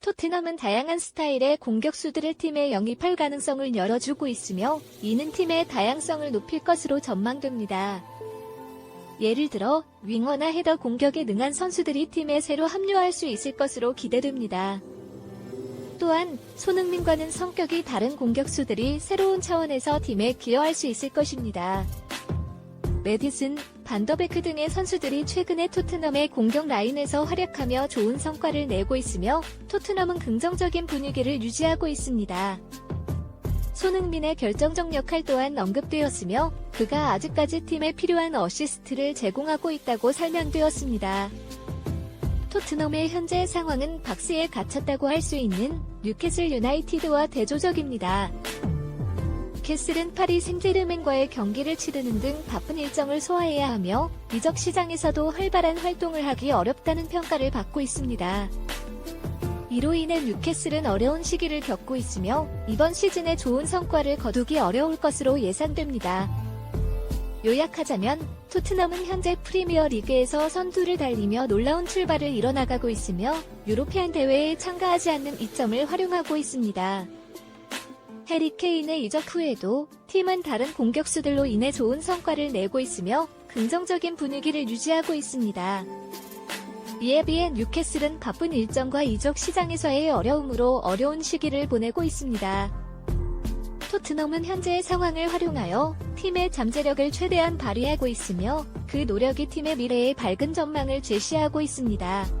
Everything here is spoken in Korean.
토트넘은 다양한 스타일의 공격수들을 팀에 영입할 가능성을 열어주고 있으며 이는 팀의 다양성을 높일 것으로 전망됩니다. 예를 들어 윙어나 헤더 공격에 능한 선수들이 팀에 새로 합류할 수 있을 것으로 기대됩니다. 또한 손흥민과는 성격이 다른 공격수들이 새로운 차원에서 팀에 기여할 수 있을 것입니다. 메디슨, 반더베크 등의 선수들이 최근에 토트넘의 공격 라인에서 활약하며 좋은 성과를 내고 있으며 토트넘은 긍정적인 분위기를 유지하고 있습니다. 손흥민의 결정적 역할 또한 언급되었으며 그가 아직까지 팀에 필요한 어시스트를 제공하고 있다고 설명되었습니다. 토트넘의 현재 상황은 박스에 갇혔다고 할 수 있는 뉴캐슬 유나이티드와 대조적입니다. 캐슬은 파리 생제르맹과의 경기를 치르는 등 바쁜 일정을 소화해야 하며 이적 시장에서도 활발한 활동을 하기 어렵다는 평가를 받고 있습니다. 이로 인해 뉴캐슬은 어려운 시기를 겪고 있으며 이번 시즌에 좋은 성과를 거두기 어려울 것으로 예상됩니다. 요약하자면 토트넘은 현재 프리미어 리그에서 선두를 달리며 놀라운 출발을 이뤄나가고 있으며 유로피안 대회에 참가하지 않는 이점을 활용하고 있습니다. 해리 케인의 이적 후에도 팀은 다른 공격수들로 인해 좋은 성과를 내고 있으며 긍정적인 분위기를 유지하고 있습니다. 이에 비해 뉴캐슬은 바쁜 일정과 이적 시장에서의 어려움으로 어려운 시기를 보내고 있습니다. 토트넘은 현재의 상황을 활용하여 팀의 잠재력을 최대한 발휘하고 있으며 그 노력이 팀의 미래의 밝은 전망을 제시하고 있습니다.